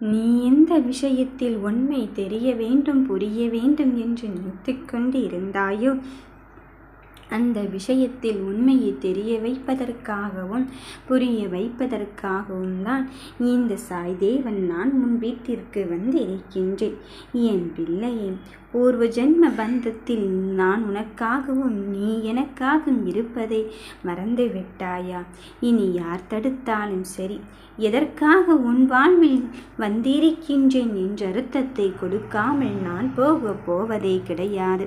நீ எந்த விஷயத்தில் உண்மை தெரிய வேண்டும் புரிய வேண்டும் என்று நினைத்துக்கொண்டு இருந்தாயோ அந்த விஷயத்தில் உண்மையை தெரிய வைப்பதற்காகவும் புரிய வைப்பதற்காகவும் தான் இந்த சாய்தேவன் நான் உன் வீட்டிற்கு வந்து இருக்கின்றேன் என் பிள்ளையே பூர்வ ஜென்ம பந்தத்தில் நான் உனக்காகவும் நீ எனக்காகவும் இருப்பதை மறந்து விட்டாயா இனி யார் தடுத்தாலும் சரி எதற்காக உன் வாழ்வில் வந்திருக்கின்றேன் என்ற அர்த்தத்தை கொடுக்காமல் நான் போக போவதே கிடையாது.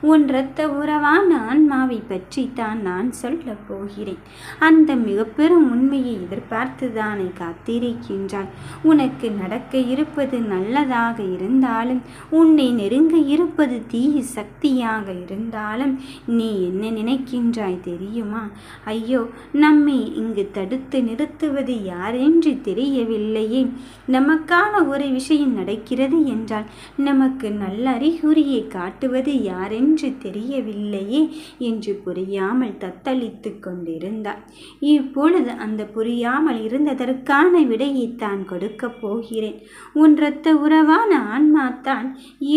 உன் இரத்த உறவான ஆன்மாவை பற்றி தான் நான் சொல்லப் போகிறேன். அந்த மிக பெரும் உண்மையை எதிர்பார்த்து தானே காத்திருக்கின்றாய். உனக்கு நடக்க இருப்பது நல்லதாக இருந்தாலும் உன்னை நெருங்க இருப்பது தீய சக்தியாக இருந்தாலும் நீ என்ன நினைக்கின்றாய் தெரியுமா? ஐயோ நம்மை இங்கு தடுத்து நிறுத்துவது யாரென்று தெரியவில்லையே. நமக்கான ஒரு விஷயம் நடக்கிறது என்றால் நமக்கு நல்ல அறிகுறியை காட்டுவது யாரென்று தெரியவில்லையே என்று புரியாமல் தத்தளித்து கொண்டிருந்தார் இப்பொழுது அந்த புரியாமல் இருந்ததற்கான விடையை தான் கொடுக்கப் போகிறேன். உன் இரத்த உறவான ஆன்மா தான்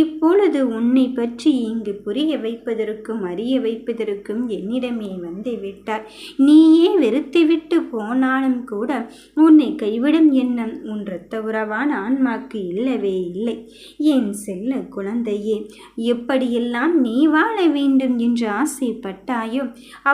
இப்பொழுது உன்னை பற்றி இங்கு புரிய வைப்பதற்கும் அறிய வைப்பதற்கும் என்னிடமே வந்து விட்டார் நீயே வெறுத்துவிட்டு போனாலும் கூட உன்னை கைவிடும் எண்ணம் உன் இரத்த உறவான ஆன்மாக்கு இல்லவே இல்லை. என் செல்ல குழந்தையே எப்படியெல்லாம் நீ வாழ வேண்டும் என்று ஆசைப்பட்டாயோ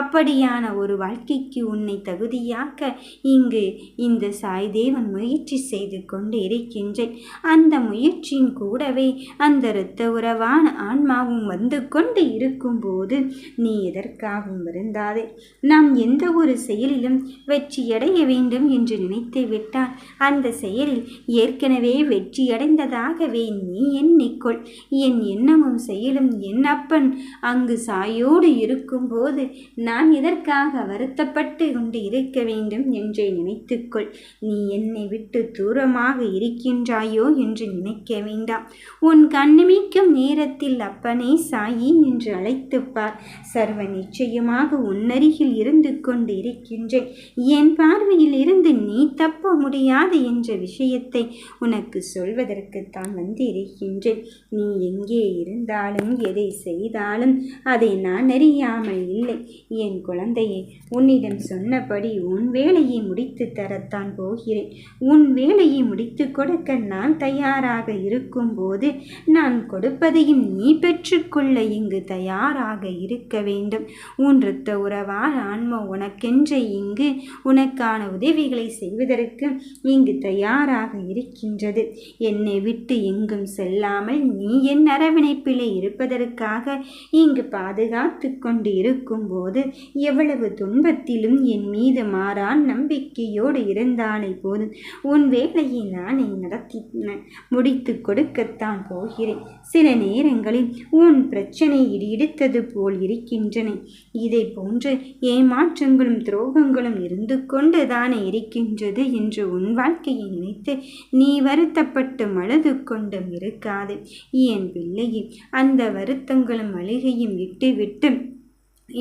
அப்படியான ஒரு வாழ்க்கைக்கு உன்னை தகுதியாக்க இங்கு இந்த சாய்தேவன் முயற்சி செய்து கொண்டு இருக்கின்றேன். அந்த முயற்சியின் கூடவே அந்த இரத்த பலவான ஆன்மாவும் வந்து கொண்டு இருக்கும்போது நீ எதற்காகவும் வருந்தாதே. நாம் எந்த ஒரு செயலிலும் வெற்றியடைய வேண்டும் என்று நினைத்து விட்டால் அந்த செயலில் ஏற்கனவே வெற்றியடைந்ததாகவே நீ எண்ணிக்கொள். என் எண்ணமும் செயலும் என் அப்பன் அங்கு சாயோடு இருக்கும்போது நான் எதற்காக வருத்தப்பட்டு கொண்டு இருக்க வேண்டும் என்று நினைத்துக்கொள். நீ என்னை விட்டு தூரமாக இருக்கின்றாயோ என்று நினைக்க வேண்டாம். உன் கண்ணிமிக்கும் நேரத்தில் அப்பனே சாயி என்று அழைத்துப் பார் சர்வ நிச்சயமாக உன்னருகில் இருந்து கொண்டு இருக்கின்றேன் என் பார்வையில் இருந்து நீ தப்ப முடியாது என்ற விஷயத்தை உனக்கு சொல்வதற்குத்தான் வந்து இருக்கின்றேன் நீ எங்கே இருந்தாலும் எதை செய்தாலும் அதை நான் அறியாமல் இல்லை. என் குழந்தையை உன்னிடம் சொன்னபடி உன் வேலையை முடித்து தரத்தான் போகிறேன். உன் வேலையை முடித்து கொடுக்க நான் தயாராக இருக்கும்போது நான் கொடுப்ப முழுவதையும் நீ பெற்றுக்கொள்ள இங்கு தயாராக இருக்க வேண்டும். உன் இரத்த உறவால் ஆன்மா உனக்கென்று இங்கு உனக்கான உதவிகளை செய்வதற்கு இங்கு தயாராக இருக்கின்றது. என்னை விட்டு எங்கும் செல்லாமல் நீ என் அரவணைப்பிலே இருப்பதற்காக இங்கு பாதுகாத்து கொண்டு இருக்கும்போது எவ்வளவு துன்பத்திலும் என் மீது மாறான் நம்பிக்கையோடு இருந்தாலே போதும். உன் வேலையை நானே நடத்தி முடித்து கொடுக்கத்தான் போகிறேன். சில நேரங்களில் உன் பிரச்சனை இடியெடுத்தது போல் இருக்கின்றன. இதை போன்று ஏமாற்றங்களும் துரோகங்களும் இருந்து கொண்டு தானே இருக்கின்றது என்று உன் வாழ்க்கையை நினைத்து நீ வருத்தப்பட்டு மனது கொண்டும் இருக்காது. என் பிள்ளையில் அந்த வருத்தங்களும் அழுகையும் விட்டுவிட்டு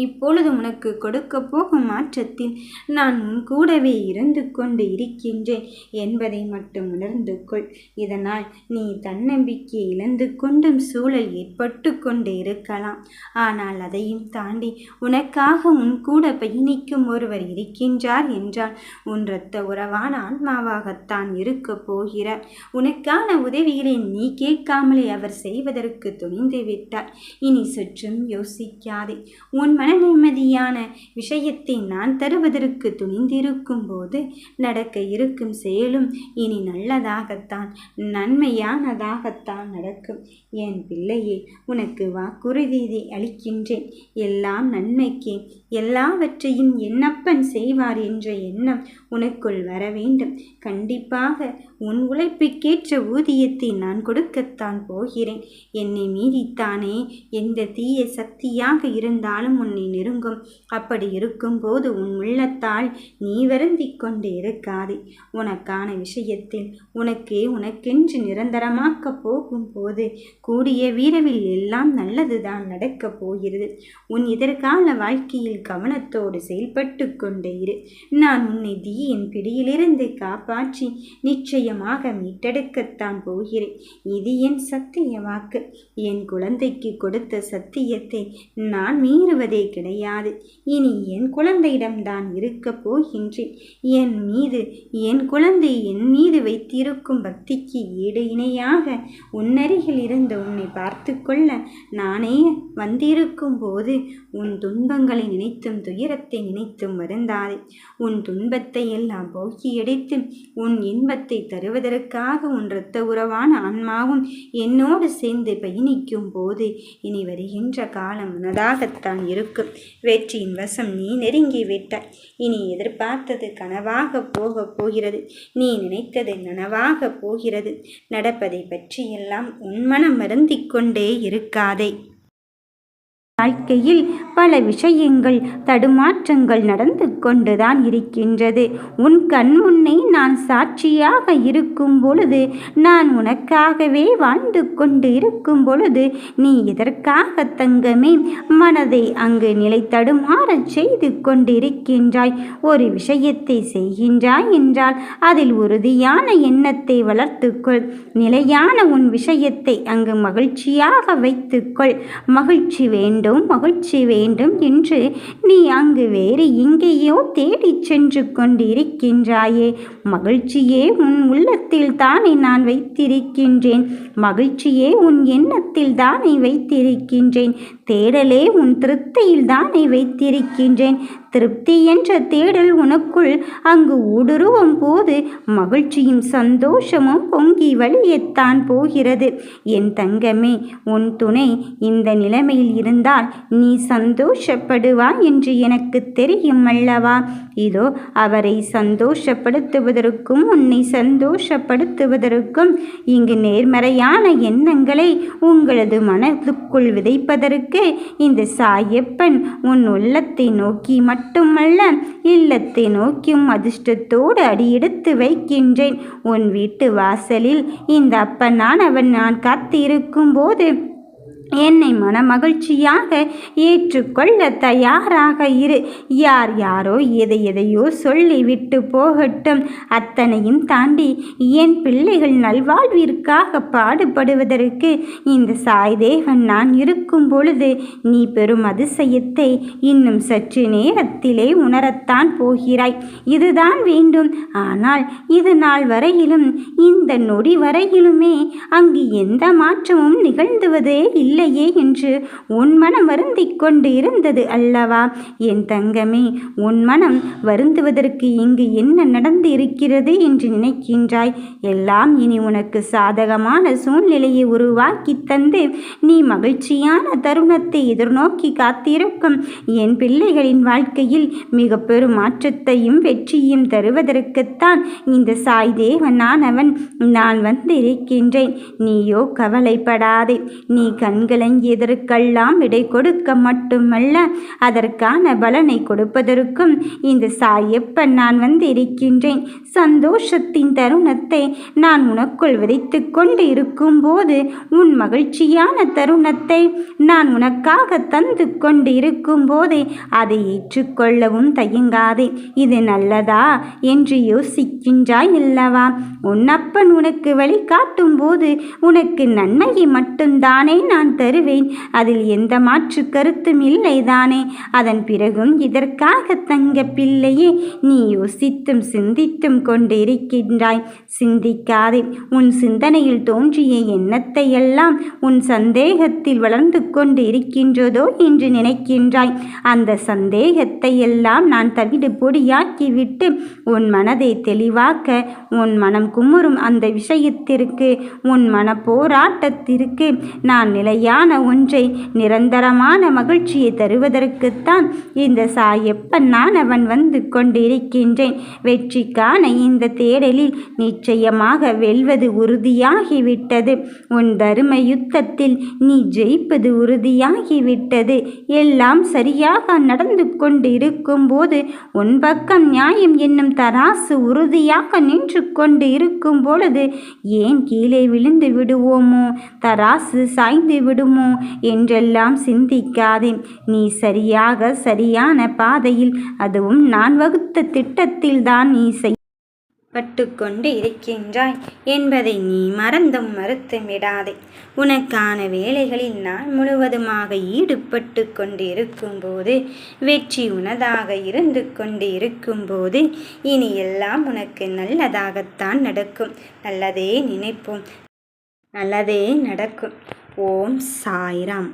இப்பொழுது உனக்கு கொடுக்க போகும் மாற்றத்தில் நான் உன் கூடவே இருந்து கொண்டு இருக்கின்றேன் என்பதை மட்டும் உணர்ந்து கொள். இதனால் நீ தன்னம்பிக்கையை இழந்து கொண்டும் சூழல் ஏற்பட்டு கொண்டு இருக்கலாம். ஆனால் அதையும் தாண்டி உனக்காக உன் கூட பயணிக்கும் ஒருவர் இருக்கின்றார் என்றால் உன் இரத்த உறவான ஆன்மாவாகத்தான் இருக்கப் போகிறார். உனக்கான உதவிகளை நீ கேட்காமலே அவர் செய்வதற்கு துணிந்து விட்டார் இனி சற்றும் யோசிக்காதே. உன் மன நிம்மதியான விஷயத்தை நான் தருவதற்கு துணிந்திருக்கும் போது நடக்க இருக்கும் செயலும் இனி நல்லதாகத்தான் நன்மையானதாகத்தான் நடக்கும். என் பிள்ளையே உனக்கு வாக்குறுதி அளிக்கின்றேன். எல்லாம் நன்மைக்கே. எல்லாவற்றையும் என்னப்பன் செய்வார் என்ற எண்ணம் உனக்குள் வர வேண்டும். கண்டிப்பாக உன் உழைப்புக்கேற்ற ஊதியத்தை நான் கொடுக்கத்தான் போகிறேன். என்னை மீறித்தானே? எந்த தீய சக்தியாக இருந்தாலும் உன்னை நெருங்கும். அப்படி இருக்கும்போது உன் உள்ளத்தால் நீ வருந்திக் கொண்டு இருக்காது. உனக்கான விஷயத்தில் உனக்கே உனக்கென்று நிரந்தரமாக்கப் போகும்போது கூடிய வீரவில் எல்லாம் நல்லதுதான் நடக்கப் போகிறது. உன் எதிர்கால வாழ்க்கையில் கவனத்தோடு செயல்பட்டு கொண்டே இரு. நான் உன்னை தீய தீயின் பிடியிலிருந்து காப்பாற்றி நிச்சயமாக மீட்டெடுக்கத்தான் போகிறேன். இது என் சத்திய வாக்கு. என் குழந்தைக்கு கொடுத்த சத்தியத்தை நான் மீறுவதே கிடையாது. இனி என் குழந்தையிடம்தான் இருக்கப் போகின்றேன். என் மீது என் குழந்தை என் மீது வைத்திருக்கும் பக்திக்கு ஈடு இணையாக உன்னருகில் இருந்து உன்னை பார்த்து கொள்ள நானே வந்திருக்கும் போது உன் துன்பங்களை நினைத்தும் துயரத்தை நினைத்தும் வருந்தாதே. உன் துன்பத்தை எல்லாம் போக்கியடித்து உன் இன்பத்தை தருவதற்காக உன் இரத்த உறவான ஆன்மாவும் என்னோடு சேர்ந்து பயணிக்கும் போது இனி வருகின்ற காலம் உனதாகத்தான் இருக்கும். வெற்றியின் வசம் நீ நெருங்கி விட்டாய். இனி எதிர்பார்த்தது கனவாக போகப் போகிறது. நீ நினைத்தது நனவாக போகிறது. நடப்பதை பற்றியெல்லாம் உன் மனம் வருந்திக் கொண்டே இருக்காதே. வாழ்க்கையில் பல விஷயங்கள் தடுமாற்றங்கள் நடந்து கொண்டுதான் இருக்கின்றது. உன் கண் முன்னே நான் சாட்சியாக இருக்கும் பொழுது நான் உனக்காகவே வாழ்ந்து கொண்டு இருக்கும் பொழுது நீ இதற்காக தங்கமே? மனதை அங்கு நிலை தடுமாறச் செய்து கொண்டிருக்கின்றாய். ஒரு விஷயத்தை செய்கின்றாய் என்றால் அதில் உறுதியான எண்ணத்தை வளர்த்துக்கொள். நிலையான உன் விஷயத்தை அங்கு மகிழ்ச்சியாக வைத்துக்கொள். மகிழ்ச்சி வேண்டும். வேண்டும் மகிழ்ச்சி வேண்டும் என்று நீ அங்கு வேறு எங்கேயோ தேடிச் சென்று கொண்டிருக்கின்றாயே. மகிழ்ச்சியே உன் உள்ளத்தில் தானே நான் வைத்திருக்கின்றேன். மகிழ்ச்சியே உன் எண்ணத்தில் தானே வைத்திருக்கின்றேன். தேடலே உன் திருப்தியில் தானே வைத்திருக்கின்றேன். திருப்தி என்ற தேடல் உனக்குள் அங்கு ஊடுருவும் போது மகிழ்ச்சியும் சந்தோஷமும் பொங்கி வழியத்தான் போகிறது. என் தங்கமே உன் துணை இந்த நிலைமையில் இருந்தால் நீ சந்தோஷப்படுவாய் என்று எனக்கு தெரியும் அல்லவா? இதோ அவரை சந்தோஷப்படுத்துவதற்கும் உன்னை சந்தோஷப்படுத்துவதற்கும் இங்கு நேர்மறையான எண்ணங்களை உங்களது மனதுக்குள் விதைப்பதற்கு இந்த சாயப்பன் உன் உள்ளத்தை நோக்கி மட்டுமல்ல இல்லத்தை நோக்கியும் அதிர்ஷ்டத்தோடு அடியெடுத்து வைக்கின்றேன். உன் வீட்டு வாசலில் இந்த அப்பனானவன் நான் காத்திருக்கும் போது என்னை மனமகிழ்ச்சியாக ஏற்றுக்கொள்ள தயாராக இரு. யார் யாரோ எதை எதையோ சொல்லி விட்டு போகட்டும். அத்தனையும் தாண்டி என் பிள்ளைகள் நல்வாழ்விற்காக பாடுபடுவதற்கு இந்த சாய்தேவன் நான் இருக்கும் பொழுது நீ பெரும் அதிசயத்தை இன்னும் சற்று நேரத்திலே உணரத்தான் போகிறாய். இதுதான் வேண்டும். ஆனால் இது நாள் வரையிலும் இந்த நொடி வரையிலுமே அங்கு எந்த மாற்றமும் நிகழ்ந்துவதே இல்லை. இல்லையே என்று உன் மனம் வருந்திக் கொண்டு இருந்தது அல்லவா? என் தங்கமே உன் மனம் வருந்துவதற்கு இங்கு என்ன நடந்து இருக்கிறது என்று நினைக்கின்றாய்? எல்லாம் இனி உனக்கு சாதகமான சூழ்நிலையை உருவாக்கி தந்து நீ மகிழ்ச்சியான தருணத்தை எதிர்நோக்கி காத்திருக்கும் என் பிள்ளைகளின் வாழ்க்கையில் மிக பெரும் மாற்றத்தையும் வெற்றியும் தருவதற்குத்தான் இந்த சாய் தேவனானவன் நான் வந்திருக்கின்றேன். நீயோ கவலைப்படாதே. நீ கண்கள் கலங்கியதற்கெல்லாம் விடை கொடுக்க மட்டுமல்ல அதற்கான பலனை கொடுப்பதற்கும் இந்த சாயப்பன் நான் வந்து இருக்கின்றேன் சந்தோஷத்தின் தருணத்தை நான் உனக்குள் விதைத்து கொண்டு இருக்கும்போது உன் மகிழ்ச்சியான தருணத்தை நான் உனக்காக தந்து கொண்டு இருக்கும் போதே அதை ஏற்றுக்கொள்ளவும் தயங்காதே. இது நல்லதா என்று யோசிக்கின்றாய் அல்லவா? உன்னப்பன் உனக்கு உனக்கு வழிகாட்டும் போது உனக்கு நன்மையை மட்டும்தானே நான் தருவேன். அதில் எந்த மாற்று கருத்தும் இல்லைதானே. அதன் பிறகும் இதற்காக தங்க பிள்ளையே நீ யோசித்தும் சிந்தித்தும் கொண்டிருக்கின்றாய். சிந்திக்காதே உன் சிந்தனையில் தோன்றிய எண்ணத்தை எல்லாம் உன் சந்தேகத்தில் வளர்ந்து கொண்டு இருக்கின்றதோ என்று நினைக்கின்றாய். அந்த சந்தேகத்தை எல்லாம் நான் தவிடு பொடியாக்கிவிட்டு உன் மனதை தெளிவாக்க உன் மனம் குமுறும் அந்த விஷயத்திற்கு உன் மன போராட்டத்திற்கு நான் நிலையா நிலையான ஒன்றை நிரந்தரமான மகிழ்ச்சியை தருவதற்குத்தான் இந்த சாயப்பன் நான் அவன் வந்து கொண்டிருக்கின்றேன். வெற்றிக்கான இந்த தேடலில் நிச்சயமாக வெல்வது உறுதியாகிவிட்டது. உன் தரும யுத்தத்தில் நீ ஜெயிப்பது உறுதியாகிவிட்டது. எல்லாம் சரியாக நடந்து கொண்டு இருக்கும் போது உன் பக்கம் நியாயம் என்னும் தராசு உறுதியாக நின்று கொண்டு இருக்கும் பொழுது ஏன் கீழே விழுந்து விடுவோமோ? தராசு சாய்ந்து விடுமோ என்றெல்லாம் சிந்திக்காதே நீ சரியாக சரியான பாதையில் அதுவும் நான் வகுத்த திட்டத்தில்தான் நீ செய். பட்டு கொண்டு இருக்கின்றாய் என்பதை நீ மறந்தும் மறுத்து விடாதே. உனக்கான வேலைகளில் நான் முழுவதுமாக ஈடுபட்டு கொண்டு இருக்கும்போது வெற்றி உனதாக இருந்து கொண்டு இருக்கும்போது இனி எல்லாம் உனக்கு நல்லதாகத்தான் நடக்கும். நல்லதே நினைப்போம். நல்லதே நடக்கும். ஓம் சாய்ராம்.